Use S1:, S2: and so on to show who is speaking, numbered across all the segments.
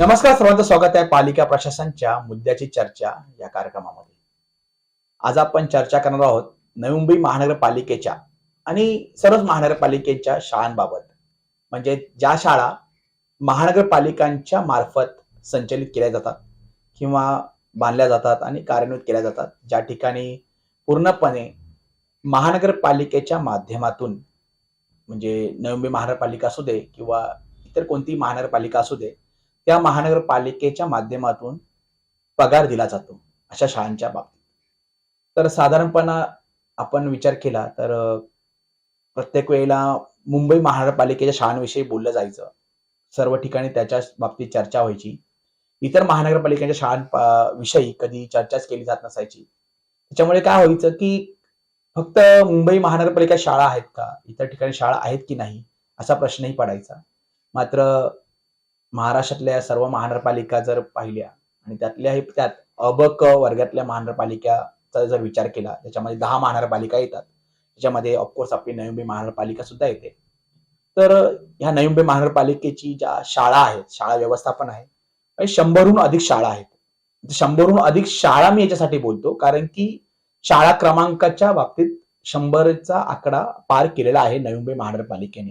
S1: नमस्कार सर्वांचं स्वागत आहे पालिका प्रशासनच्या मुद्द्याची चर्चा या कार्यक्रमामध्ये. आज आपण चर्चा करणार आहोत नवी मुंबई महानगरपालिकेच्या आणि सर्वच महानगरपालिकेच्या शाळांबाबत. म्हणजे ज्या शाळा महानगरपालिकांच्या मार्फत संचलित केल्या जातात किंवा बांधल्या जातात आणि कार्यान्वित केल्या जातात ज्या ठिकाणी पूर्णपणे महानगरपालिकेच्या माध्यमातून म्हणजे नवी मुंबई महानगरपालिका असू दे किंवा इतर कोणतीही महानगरपालिका असू दे त्या महानगरपालिकेच्या माध्यमातून पगार दिला जातो अशा शाळांच्या बाबतीत. तर साधारणपणा आपण विचार केला तर प्रत्येक वेळेला मुंबई महानगरपालिकेच्या शाळांविषयी बोललं जायचं. सर्व ठिकाणी त्याच्या बाबतीत चर्चा व्हायची. इतर महानगरपालिकेच्या शाळांविषयी कधी चर्चाच केली जात नसायची. त्याच्यामुळे काय व्हायचं की फक्त मुंबई महानगरपालिका शाळा आहेत का? इतर ठिकाणी शाळा आहेत की नाही? असा प्रश्नही पडायचा. मात्र महाराष्ट्रातल्या सर्व महानगरपालिका जर पाहिल्या आणि त्यातल्याही त्यात अबक क वर्गातल्या महानगरपालिकाचा जर विचार केला त्याच्यामध्ये दहा महानगरपालिका येतात. त्याच्यामध्ये ऑफकोर्स आपली नवी मुंबई महानगरपालिका सुद्धा येते. तर ह्या नवी मुंबई महानगरपालिकेची ज्या शाळा आहेत शाळा व्यवस्थापन आहे शंभरहून अधिक शाळा आहेत. शंभरहून अधिक शाळा मी याच्यासाठी बोलतो कारण की शाळा क्रमांकाच्या बाबतीत शंभरचा आकडा पार केलेला आहे नवी मुंबई महानगरपालिकेने.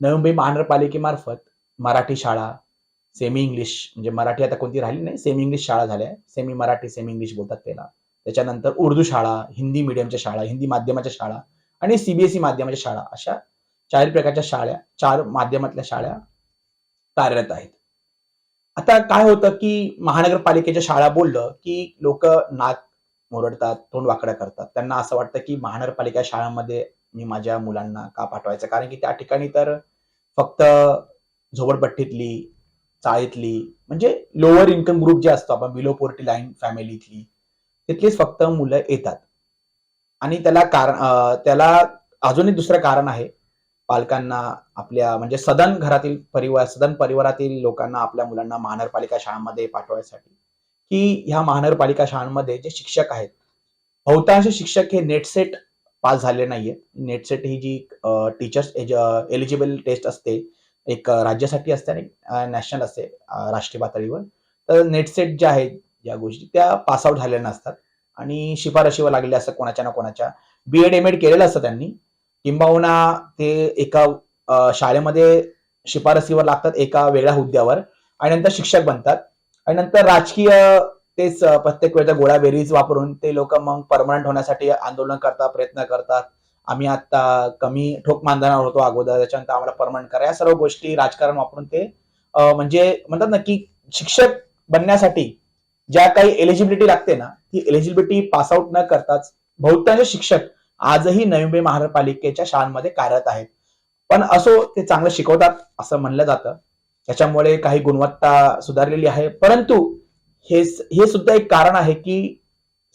S1: नवी मुंबई महानगरपालिकेमार्फत मराठी शाळा सेमी इंग्लिश म्हणजे मराठी आता कोणती राहिली नाही सेमी इंग्लिश शाळा झाल्या. सेमी मराठी सेमी इंग्लिश बोलतात त्याला. त्याच्यानंतर उर्दू शाळा हिंदी मिडियमच्या शाळा हिंदी माध्यमाच्या शाळा आणि सीबीएसई माध्यमाच्या शाळा अशा चार प्रकारच्या शाळा चार माध्यमातल्या शाळा कार्यरत आहेत. आता काय होतं की महानगरपालिकेच्या शाळा बोललं की लोक नाक मोरडतात तोंड वाकड्या करतात. त्यांना असं वाटतं की महानगरपालिका शाळांमध्ये मी माझ्या मुलांना का पाठवायचं? कारण की त्या ठिकाणी तर फक्त झोपडपट्टीतली चाळीतली म्हणजे लोअर इन्कम ग्रुप जे असतो आपण बिलो पोर्टी लाईन फॅमिलीतली तिथलीच फक्त मुलं येतात. आणि त्याला कारण त्याला अजूनही दुसरं कारण आहे पालकांना आपल्या म्हणजे सदन घरातील परिवार सदन परिवारातील लोकांना आपल्या मुलांना महानगरपालिका शाळांमध्ये पाठवायसाठी की ह्या महानगरपालिका शाळांमध्ये जे शिक्षक आहेत बहुतांश शिक्षक हे नेटसेट पास झाले नाहीये नेटसेट ही जी टीचर्स एलिजिबल टेस्ट असते एक राज्यासाठी असते आणि नॅशनल असते राष्ट्रीय पातळीवर. तर नेटसेट ज्या आहेत या गोष्टी त्या पास आउट झालेल्या नसतात. आणि शिफारशीवर लागलेल्या असतात कोणाच्या ना कोणाच्या. बी एड एम एड केलेलं असतं त्यांनी. किंबहुना ते एका शाळेमध्ये शिफारसीवर लागतात एका वेगळ्या हुद्द्यावर. आणि नंतर शिक्षक बनतात. आणि नंतर राजकीय तेच प्रत्येक वेळेचा गोळ्या बेरीज वापरून ते लोक मग परमनंट होण्यासाठी आंदोलन करतात प्रयत्न करतात. आम्ही आता कमी ठोक मानधनावर होतो अगोदर त्याच्यानंतर आम्हाला परमनंट करा. या सर्व गोष्टी राजकारण वापरून ते म्हणजे म्हणतात ना की शिक्षक बनण्यासाठी ज्या काही एलिजिबिलिटी लागते ना ती एलिजिबिलिटी पासआउट न करताच बहुतांश शिक्षक आजही नवी मुंबई महानगरपालिकेच्या शाळांमध्ये कार्यरत आहेत. पण असो ते चांगलं शिकवतात असं म्हणलं जातं. त्याच्यामुळे काही गुणवत्ता सुधारलेली आहे. परंतु हे हे सुद्धा एक कारण आहे की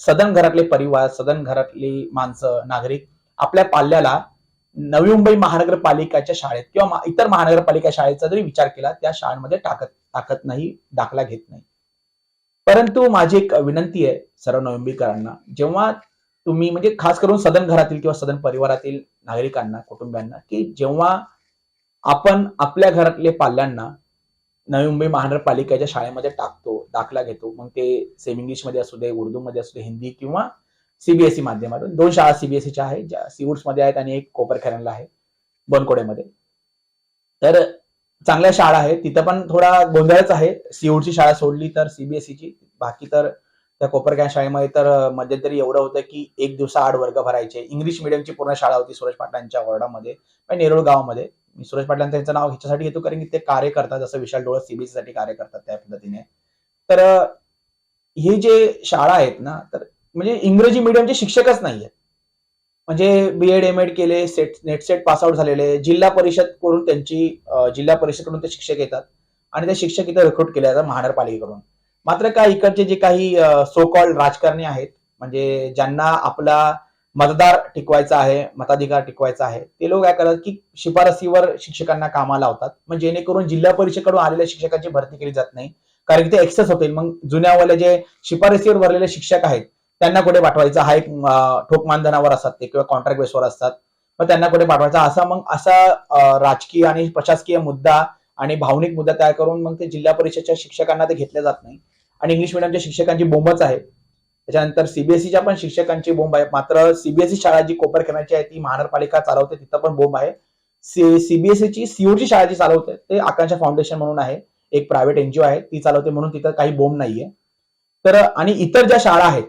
S1: सदन घरातले परिवार सदन घरातली माणसं नागरिक आपल्या पाल्याला नवी मुंबई महानगरपालिकेच्या शाळेत किंवा इतर महानगरपालिका शाळेचा जरी विचार केला त्या शाळांमध्ये टाकत टाकत नाही दाखला घेत नाही. परंतु माझी एक विनंती आहे सर्व नोव्हेंबरकरांना जेव्हा तुम्ही म्हणजे खास करून सदन घरातील किंवा सदन परिवारातील नागरिकांना कुटुंबियांना की जेव्हा आपण आपल्या घरातले पाल्यांना नवी मुंबई महानगरपालिकेच्या शाळेमध्ये टाकतो दाखला घेतो मग ते सेम इंग्लिशमध्ये असू दे उर्दू मध्ये असू दे हिंदी किंवा सीबीएसई माध्यमातून. दोन शाळा सीबीएसईच्या आहेत ज्या सीवुड्समध्ये आहेत आणि एक कोपरखेरणला आहे बनकोडेमध्ये. तर चांगल्या शाळा आहेत. तिथं पण थोडा गोंधळच आहे. सीवूडची शाळा सोडली तर सीबीएसईची. बाकी तर त्या कोपरखेरण शाळेमध्ये तर मध्यंतरी एवढं होतं की एक दिवसा आठ वर्ग भरायचे. इंग्लिश मिडियमची पूर्ण शाळा होती सुरेश पाटलांच्या वॉर्डामध्ये म्हणजे नेरुळ गावामध्ये. मी सुरेश पाटलांचं त्यांचं नाव ह्याच्यासाठी घेतो कारण की ते कार्य करतात. जसं विशाल डोळस सीबीएसई साठी कार्य करतात त्या पद्धतीने. तर ही हे जे शाळा आहेत ना तर म्हणजे इंग्रजी मिडियमचे शिक्षकच नाहीयेत. म्हणजे बी एड एम एड केले SET NET SET pass out झालेले जिल्हा परिषद करून त्यांची जिल्हा परिषदकडून ते शिक्षक येतात आणि ते शिक्षक इथे रिक्रूट केले जातात महानगरपालिकेकडून. मात्र काय इकडचे जे काही सो कॉल्ड राजकारणी आहेत म्हणजे ज्यांना आपला मतदार टिकवायचा आहे मताधिकार टिकवायचा आहे ते लोक काय करतात की शिफारसीवर शिक्षकांना कामाला लावतात. मग जेणेकरून जिल्हा परिषदेकडून आलेल्या शिक्षकांची भरती केली जात नाही. कारण की ते एक्सेस होतील. मग जुन्यावाले जे शिफारसीवर भरलेले शिक्षक आहेत त्यांना कुठे पाठवायचा? हा एक ठोक मानधनावर असतात ते किंवा कॉन्ट्रॅक्ट बेसवर असतात. मग त्यांना कुठे पाठवायचा? असा मग असा राजकीय आणि प्रशासकीय मुद्दा आणि भावनिक मुद्दा तयार करून मग ते जिल्हा परिषदच्या शिक्षकांना ते घेतले जात नाही. आणि इंग्लिश मिडियमच्या शिक्षकांची बोंबच आहे. त्याच्यानंतर सीबीएसईच्या पण शिक्षकांची बोंब आहे. मात्र सीबीएसई शाळा जी कोपरखेनाची आहे ती महानगरपालिका चालवते तिथं पण बोंब आहे. सीबीएसईची सीओची शाळा जी चालवते ते आकांक्षा फाउंडेशन म्हणून आहे. एक प्रायव्हेट एनजीओ आहे ती चालवते म्हणून तिथं काही बोंब नाहीये. तर आणि इतर ज्या शाळा आहेत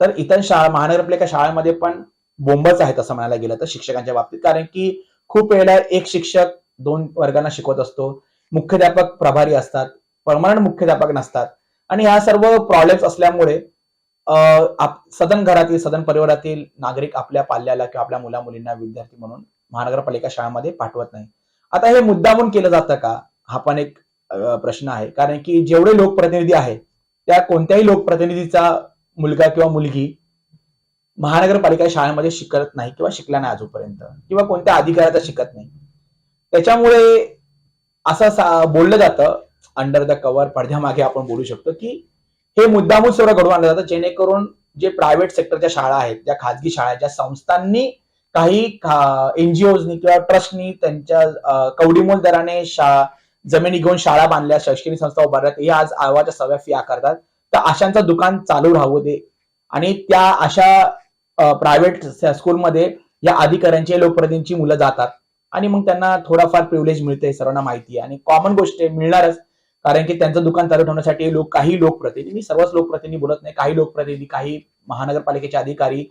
S1: तर इतर शाळा महानगरपालिका शाळांमध्ये पण बोंबच आहेत असं म्हणायला गेलं तर शिक्षकांच्या बाबतीत. कारण की खूप वेळेला एक शिक्षक दोन वर्गांना शिकवत असतो. मुख्याध्यापक प्रभारी असतात परमनंट मुख्याध्यापक नसतात. आणि ह्या सर्व प्रॉब्लेम्स असल्यामुळे सदन घरातील सदन परिवारातील नागरिक आपल्या पाल्याला किंवा आपल्या मुला मुलींना विद्यार्थी म्हणून महानगरपालिका शाळांमध्ये पाठवत नाही. आता हे मुद्दामून केलं जातं का? हा पण एक प्रश्न आहे. कारण की जेवढे लोकप्रतिनिधी आहेत त्या कोणत्याही लोकप्रतिनिधीचा मुलगा किंवा मुलगी महानगरपालिका शाळेमध्ये शिकत नाही किंवा शिकला नाही अजूनपर्यंत किंवा कोणत्या अधिकाऱ्याचा शिकत नाही. त्याच्यामुळे असं बोललं जातं अंडर द कव्हर पडद्यामागे आपण बोलू शकतो की हे मुद्दामून सर्व घडवून आणलं जातं जेणेकरून जे प्रायव्हेट सेक्टरच्या शाळा आहेत ज्या खाजगी शाळा आहेत ज्या संस्थांनी काही एनजीओनी किंवा ट्रस्टनी त्यांच्या कवडीमोल दराने शा जमिनी घेऊन शाळा बांधल्या शैक्षणिक संस्था उभारल्यात हे आज आवाच्या सव्या फी आकारतात. तर अशांचं दुकान चालू राहू दे. आणि त्या अशा प्रायव्हेट स्कूलमध्ये या अधिकाऱ्यांची लोकप्रतिनिधींची मुलं जातात. आणि मग त्यांना थोडाफार प्रिव्हिलेज मिळते सर्वांना माहिती आहे. आणि कॉमन गोष्ट आहे मिळणारच. कारण की त्यांचं दुकान चालू ठेवण्यासाठी लोक काही लोकप्रतिनिधी मी सर्वच लोकप्रतिनिधी बोलत नाही. काही लोकप्रतिनिधी काही महानगरपालिकेचे अधिकारी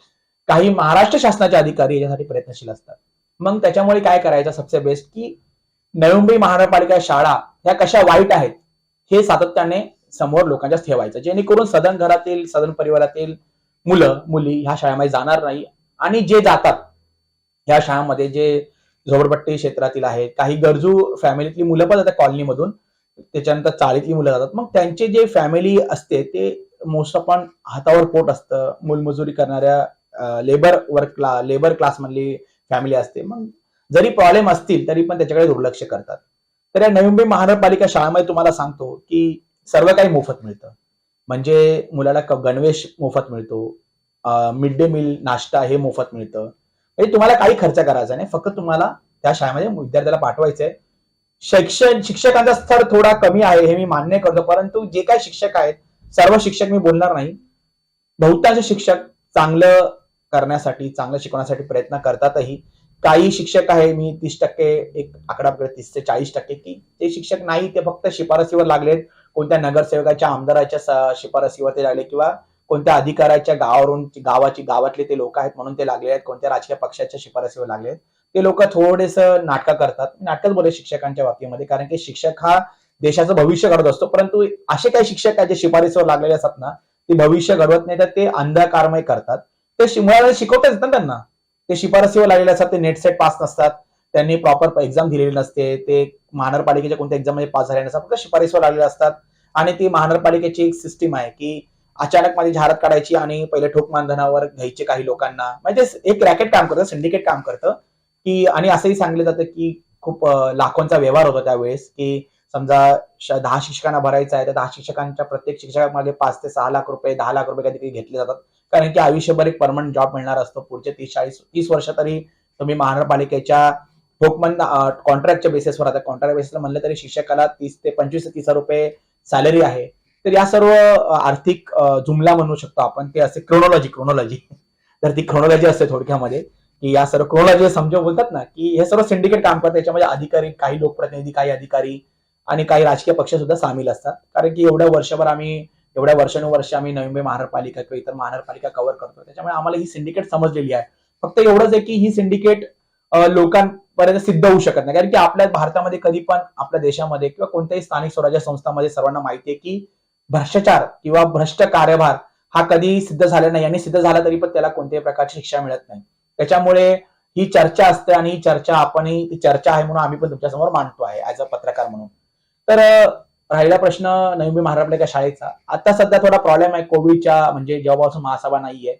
S1: काही महाराष्ट्र शासनाचे अधिकारी याच्यासाठी प्रयत्नशील असतात. मग त्याच्यामुळे काय करायचं सबसे बेस्ट की नवी मुंबई महानगरपालिका शाळा ह्या कशा वाईट आहेत हे सातत्याने समोर लोकांच्या ठेवायचं. जेणेकरून सदन घरातील सदन परिवारातील मुलं मुली ह्या शाळेमध्ये जाणार नाही आणि जे जातात ह्या शाळांमध्ये जे झोपडपट्टी क्षेत्रातील आहेत काही गरजू फॅमिलीतली मुलं पण जातात कॉलनीमधून त्याच्यानंतर चाळीतली मुलं जातात. मग त्यांचे जे फॅमिली असते ते मोस्ट ऑफ हातावर पोट असतं. मूलमजुरी करणाऱ्या लेबर वर्क लेबर क्लासमधली फॅमिली असते. मग जरी प्रॉब्लेम असतील तरी पण त्याच्याकडे दुर्लक्ष करतात. तर या नवी मुंबई महानगरपालिका शाळेमध्ये तुम्हाला सांगतो की सर्व काही मोफत मिळतं. म्हणजे मुलाला गणवेश मोफत मिळतो. मिड डे मील नाश्ता हे मोफत मिळतं. म्हणजे तुम्हाला काही खर्च करायचा नाही. फक्त तुम्हाला त्या शाळेमध्ये विद्यार्थ्याला पाठवायचंय. शैक्षण शिक्षकांचा स्तर थोडा कमी आहे हे मी मान्य करतो. परंतु जे काही शिक्षक आहेत सर्व शिक्षक मी बोलणार नाही. बहुतांश शिक्षक चांगलं करण्यासाठी चांगलं शिकवण्यासाठी प्रयत्न करतातही. काही शिक्षक आहे मी तीस टक्के एक आकडा तीस ते चाळीस टक्के की ते शिक्षक नाही ते फक्त शिफारसीवर लागलेत. कोणत्या नगरसेवकाच्या आमदाराच्या शिफारसीवरती शिफारसीवर लागले किंवा कोणत्या अधिकाऱ्याच्या गावावरून गावाची गावातले ते लोक आहेत म्हणून ते लागले आहेत कोणत्या राजकीय पक्षाच्या शिफारसीवर लागले आहेत. ते लोक थोडेस नाटकं करतात. नाटकच बोले शिक्षकांच्या बाबतीमध्ये कारण की शिक्षक हा देशाचं भविष्य घडत असतो. परंतु असे काही शिक्षक आहेत जे शिफारसीवर लागलेले असतात ना ते भविष्य घडवत नाही तर ते अंधकारमय करतात. ते शि- मुलाला येतात ना त्यांना. ते शिफारसीवर लागलेले असतात ते नेट सेट पास नसतात. त्यांनी प्रॉपर एक्झाम दिलेली नसते. ते महानगरपालिकेच्या कोणत्या एक्झाममध्ये पास झाले नसतात फक्त शिफारसीवर आलेले असतात. आणि ती महानगरपालिकेची एक सिस्टीम आहे की अचानक माझी जाहिरात काढायची आणि पहिले ठोक मानधनावर घ्यायचे काही लोकांना. म्हणजे एक रॅकेट काम करतं सिंडिकेट काम करतं. की आणि असंही सांगितलं जातं की खूप लाखोंचा व्यवहार होता त्यावेळेस की समजा श- दहा शिक्षकांना भरायचा आहे तर दहा शिक्षकांच्या प्रत्येक शिक्षकामागे पाच ते सहा लाख रुपये दहा लाख रुपये कधी घेतले जातात. कारण की आयुष्यभर एक परमनंट जॉब मिळणार असतो. पुढचे तीस चाळीस तीस वर्ष तरी तुम्ही महानगरपालिकेच्या ठोकमंद कॉन्ट्रॅक्टच्या बेसिसवर आता कॉन्ट्रॅक्ट बेसिसवर म्हणलं तरी शिक्षकाला तीस ते पंचवीस ते तीस हजार रुपये सॅलरी आहे. तर या सर्व आर्थिक जुमला म्हणू शकतो आपण. ते असे क्रोनॉलॉजी क्रोनॉलॉजी तर ती क्रोनॉलॉजी असते थोडक्यामध्ये. की या सर्व क्रोनॉलॉजी समजून बोलतात ना की हे सर्व सिंडिकेट काम करतात. याच्यामध्ये अधिकारी काही लोकप्रतिनिधी काही अधिकारी आणि काही राजकीय पक्ष सुद्धा सामील असतात. कारण की एवढ्या वर्षभर आम्ही एवढ्या वर्षानुवर्ष आम्ही नवी मुंबई महानगरपालिका किंवा इतर महानगरपालिका कव्हर करतो. त्याच्यामुळे आम्हाला ही सिंडिकेट समजलेली आहे. फक्त एवढंच आहे की ही सिंडिकेट पर्यंत सिद्ध होऊ शकत नाही. कारण की आपल्या भारतामध्ये कधी पण आपल्या देशामध्ये किंवा कोणत्याही स्थानिक स्वराज्य संस्थांमध्ये सर्वांना माहिती आहे की भ्रष्टाचार किंवा भ्रष्ट कार्यभार हा कधी सिद्ध झाला नाही. आणि सिद्ध झाला तरी पण त्याला कोणत्याही प्रकारची शिक्षा मिळत नाही. त्याच्यामुळे ही चर्चा असते आणि ही चर्चा आपण ही चर्चा आहे म्हणून आम्ही पण तुमच्यासमोर मांडतो आहे ऍज अ पत्रकार म्हणून. तर राहिला प्रश्न नवी महाराष्ट्र शाळेचा. आता सध्या थोडा प्रॉब्लेम आहे कोविडच्या म्हणजे जेव्हापासून महासभा नाहीये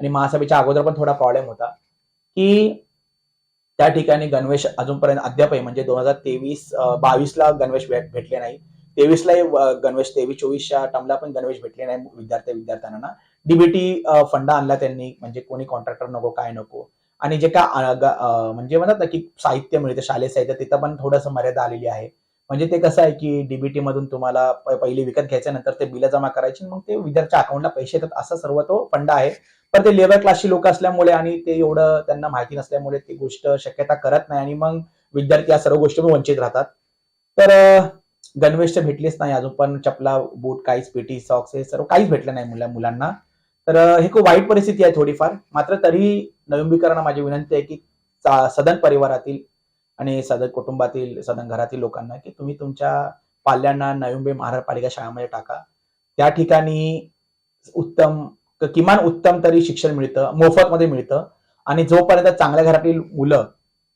S1: आणि महासभेच्या अगोदर पण थोडा प्रॉब्लेम होता की त्या ठिकाणी गणवेश अजूनपर्यंत अद्याप आहे. म्हणजे दोन हजार तेवीस बावीसला गणवेश भेटले नाही. तेवीसला गणवेश तेवीस चोवीसच्या टर्मला पण गणवेश भेटले नाही विद्यार्थी विद्यार्थ्यांना. डीबीटी फंड आणला त्यांनी. म्हणजे कोणी कॉन्ट्रॅक्टर नको काय नको. आणि जे का म्हणजे म्हणतात ना की साहित्य मिळतं शालेय साहित्य तिथं पण थोडंसं मर्यादा आलेली आहे. म्हणजे ते कसं आहे की डीबीटी मधून तुम्हाला पहिले विकत घ्यायचं नंतर ते बिल जमा करायची मग ते विद्यार्थ्याच्या अकाउंटला पैसे येतात असा सर्व तो फंड आहे. पण ते लेबर क्लासची लोक असल्यामुळे आणि ते एवढं त्यांना माहिती नसल्यामुळे ती गोष्ट शक्यता करत नाही आणि मग विद्यार्थी या सर्व गोष्टी वंचित राहतात. तर गणवेश तर भेटलीच नाही अजून पण चपला बूट काहीच पेटी सॉक्स हे सर्व काहीच भेटलं नाही मुला मुलांना. तर हे खूप वाईट परिस्थिती आहे थोडीफार. मात्र तरी नवंबीकरांना माझी विनंती आहे की सदन परिवारातील आणि सदन कुटुंबातील सदन घरातील लोकांना की तुम्ही तुमच्या पाल्यांना नवी महानगरपालिका शाळेमध्ये टाका. त्या ठिकाणी उत्तम किमान उत्तम तरी शिक्षण मिळतं मोफत मध्ये मिळतं. आणि जोपर्यंत चांगल्या घरातील मुलं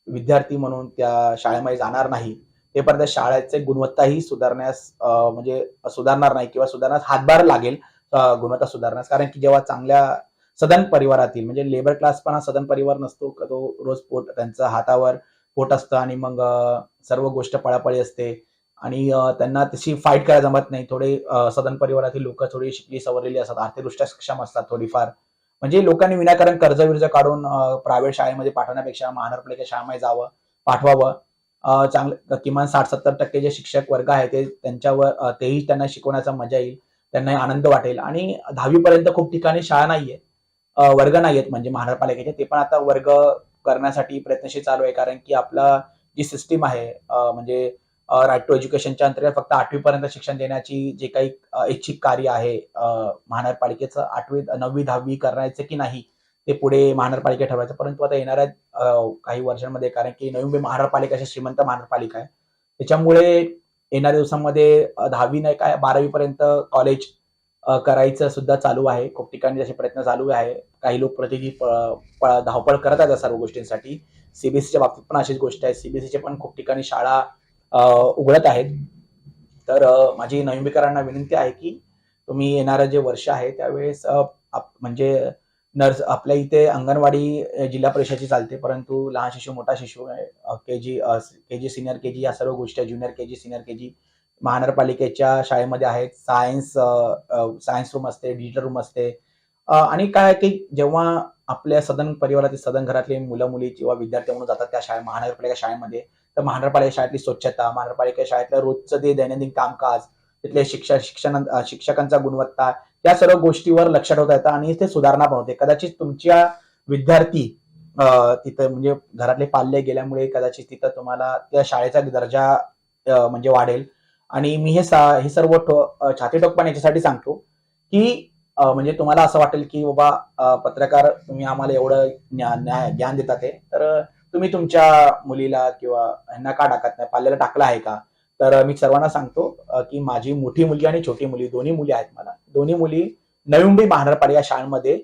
S1: विद्यार्थी म्हणून त्या शाळेमध्ये जाणार नाही तेपर्यंत शाळेचे गुणवत्ताही सुधारण्यास म्हणजे सुधारणार नाही किंवा सुधारण्यास हातभार लागेल गुणवत्ता सुधारण्यास. कारण की जेव्हा चांगल्या सदन परिवारातील म्हणजे लेबर क्लास पण हा सदन परिवार नसतो का तो रोज पोट त्यांचं हातावर पोट असतं आणि मग सर्व गोष्ट पळापळी असते. आणि त्यांना तशी फाईट करायला जमत नाही. थोडे सदन परिवारातील लोक थोडी शिकली सवरलेली असतात. आर्थिकदृष्ट्या सक्षम असतात थोडीफार. म्हणजे लोकांनी विनाकारण कर्ज विर्ज काढून प्रायव्हेट शाळेमध्ये पाठवण्यापेक्षा महानगरपालिका शाळेमध्ये जावं पाठवावं. चांगलं किमान साठ सत्तर टक्के जे शिक्षक वर्ग आहे ते त्यांच्यावर तेही त्यांना शिकवण्याचा मजा येईल. त्यांना आनंद वाटेल. आणि दहावी पर्यंत खूप ठिकाणी शाळा नाहीये वर्ग नाहीयेत म्हणजे महानगरपालिकेचे. ते पण आता वर्ग करण्यासाठी प्रयत्नशील चालू आहे. कारण की आपला जी सिस्टीम आहे म्हणजे राईट टू एज्युकेशनच्या अंतर्गत फक्त आठवी पर्यंत शिक्षण देण्याची जे काही ऐच्छिक कार्य आहे महानगरपालिकेचं आठवी नववी दहावी करायचं की नाही ते पुढे महानगरपालिका ठरवायचं. परंतु आता येणाऱ्या काही वर्षांमध्ये कारण की नवी मुंबई महानगरपालिका अशी श्रीमंत महानगरपालिका आहे त्याच्यामुळे येणाऱ्या दिवसांमध्ये दहावी नाही काय बारावी पर्यंत कॉलेज करायचं सुद्धा चालू आहे. खूप ठिकाणी असे प्रयत्न चालू आहे. काही लोक प्रतिनिधी धावपळ करत आहेत सर्व गोष्टींसाठी. सीबीएसईच्या बाबतीत पण अशीच गोष्ट आहे. सीबीएसईचे पण खूप ठिकाणी शाळा उघडत आहेत. तर माझी नवंबीकरांना विनंती आहे की तुम्ही येणारं जे वर्ष आहे त्यावेळेस म्हणजे नर्स आपल्या इथे अंगणवाडी जिल्हा परिषदेची चालते. परंतु लहान शिशु मोठा शिशु के जी के जी सिनियर के जी या सर्व गोष्टी junior K G senior K जी महानगरपालिकेच्या शाळेमध्ये आहेत. सायन्स सायन्स रूम असते डिजिटल रूम असते. आणि काय की जेव्हा आपल्या सदन परिवारातील सदन घरातले मुलं मुली किंवा विद्यार्थी म्हणून जातात त्या शाळे महानगरपालिका शाळेमध्ये तर महानगरपालिका शाळेतली स्वच्छता महानगरपालिका शाळेतलं रोजचं ते दैनंदिन कामकाज तिथले शिक्षण शिक्षण शिक्षकांचा गुणवत्ता या सर्व गोष्टीवर लक्ष ठेवता येतं आणि ते सुधारणा पण होते कदाचित तुमच्या विद्यार्थी तिथं म्हणजे घरातले पाल्ले गेल्यामुळे कदाचित तिथं तुम्हाला त्या शाळेचा दर्जा म्हणजे वाढेल. आणि मी हे सा हे सर्व छाती टोकपण याच्यासाठी सांगतो की म्हणजे तुम्हाला असं वाटेल की बाबा पत्रकार तुम्ही आम्हाला एवढं न्याय- ज्ञान देतात ते तर तुम्ही तुमच्या मुलीला किंवा ह्यांना का टाकत नाही? पाल्याला टाकला आहे का? तर मी सर्वांना सांगतो की माझी मोठी मुलगी आणि छोटी मुली दोन्ही मुली आहेत मला. दोन्ही मुली नवी मुंबई महानगरपालिका शाळांमध्ये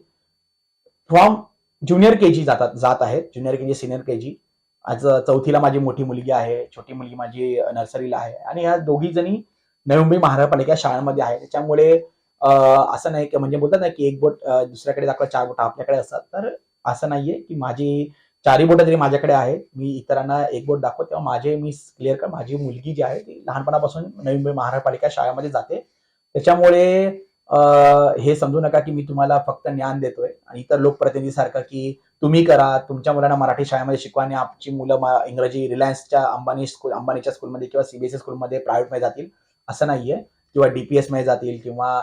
S1: फ्रॉम ज्युनियर के जी जातात जात आहेत. Junior K G senior K जी आज चौथीला माझी मोठी मुलगी आहे छोटी मुलगी माझी नर्सरीला आहे. आणि ह्या दोघी जणी नवी मुंबई महानगरपालिका शाळांमध्ये आहे त्याच्यामुळे असं नाही की म्हणजे बोलतात ना की एक बोट दुसऱ्याकडे दाखवा चार बोट आपल्याकडे असतात. तर असं नाहीये की माझी चारही बोट जरी माझ्याकडे आहे मी इतरांना एक बोट दाखवतो. तेव्हा माझे मी क्लिअर कर माझी मुलगी जी आहे ती लहानपणापासून नवी मुंबई महानगरपालिका शाळेमध्ये जाते. त्याच्यामुळे हे समजू नका की मी तुम्हाला फक्त ज्ञान देतोय. आणि इतर लोकप्रतिनिधीसारखं की तुम्ही करा तुमच्या मुलांना मराठी शाळेमध्ये शिकवा आणि आमची मुलं इंग्रजी रिलायन्सच्या अंबानी स्कूल अंबानीच्या स्कूलमध्ये किंवा सीबीएसई स्कूलमध्ये प्रायव्हेटमध्ये जातील. असं नाहीये. किंवा डीपीएसमध्ये जातील किंवा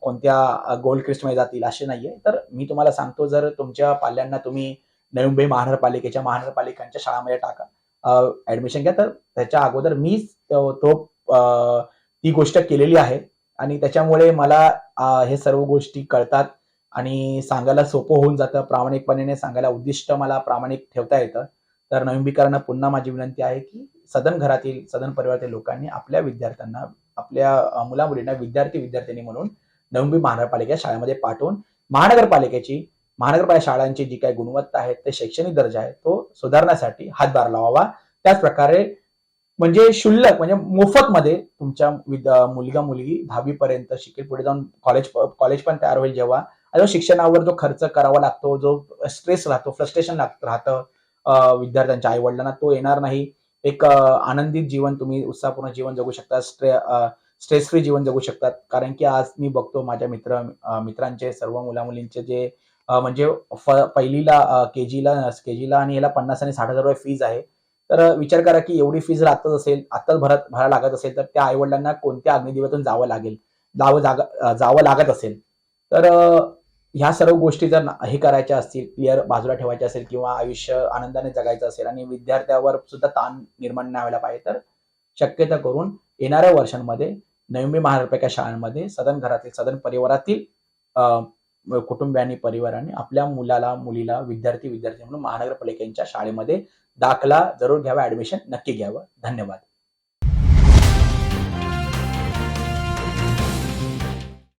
S1: कोणत्या गोल्ड क्रिस्टमध्ये जातील असे नाहीये. तर मी तुम्हाला सांगतो जर तुमच्या पाल्यांना तुम्ही नवी मुंबई महानगरपालिकेच्या महानगरपालिकांच्या शाळामध्ये टाका. ऍडमिशन घ्या. तर त्याच्या अगोदर मीच तो ती गोष्ट केलेली आहे. आणि त्याच्यामुळे मला हे सर्व गोष्टी कळतात आणि सांगायला सोपं होऊन जातं. प्रामाणिकपणे सांगायला उद्दिष्ट मला प्रामाणिक ठेवता येतं. तर नविंबीकरांना पुन्हा माझी विनंती आहे की सदन घरातील सदन परिवारातील लोकांनी आपल्या विद्यार्थ्यांना आपल्या मुलामुलींना विद्यार्थी विद्यार्थिनी म्हणून नवी महानगरपालिका शाळेमध्ये पाठवून महानगरपालिकेची महानगरपालिका शाळांची जी काही गुणवत्ता आहे ते शैक्षणिक दर्जा आहे तो सुधारण्यासाठी हातभार लावावा. त्याच प्रकारे म्हणजे शुल्लक म्हणजे मोफत मध्ये तुमच्या मुलगा मुलगी दहावी पर्यंत शिकेल पुढे जाऊन कॉलेज कॉलेज पण तयार होईल जेव्हा. आणि जो शिक्षणावर जो खर्च करावा लागतो जो स्ट्रेस राहतो फ्रस्ट्रेशन राहतं विद्यार्थ्यांच्या आई वडिलांना तो येणार नाही. एक आनंदित जीवन तुम्ही उत्साहपूर्ण जीवन जगू शकता स्ट्रे स्ट्रेस फ्री जीवन जगू शकतात. कारण की आज मी बघतो माझ्या मित्र मित्रांचे सर्व मुला मुलींचे जे म्हणजे फ- पहिलीला के जीला के जीला आणि याला पन्नास आणि साठ हजार रुपये फीज आहे. तर विचार करा की एवढी फीज जर आताच असेल आत्ताच भरत भरा लागत असेल तर त्या आईवडिलांना कोणत्या अग्निदिव्यातून जावं लागेल जावं जागा जावं लागत असेल. तर ह्या सर्व गोष्टी जर हे करायच्या असतील क्लिअर बाजूला ठेवायच्या असेल किंवा आयुष्य आनंदाने जगायचं असेल आणि विद्यार्थ्यावर सुद्धा ताण निर्माण नाही व्हायला पाहिजे तर शक्यता करून येणाऱ्या वर्षांमध्ये नवमी महानगरपालिका शाळांमध्ये सदन घरातील सदन परिवारातील कुटुंबियांनी परिवाराने आपल्या मुलाला मुलीला विद्यार्थी विद्यार्थी म्हणून महानगरपालिकेच्या शाळेमध्ये दाखला जरूर घ्यावा ऍडमिशन नक्की घ्यावं. धन्यवाद.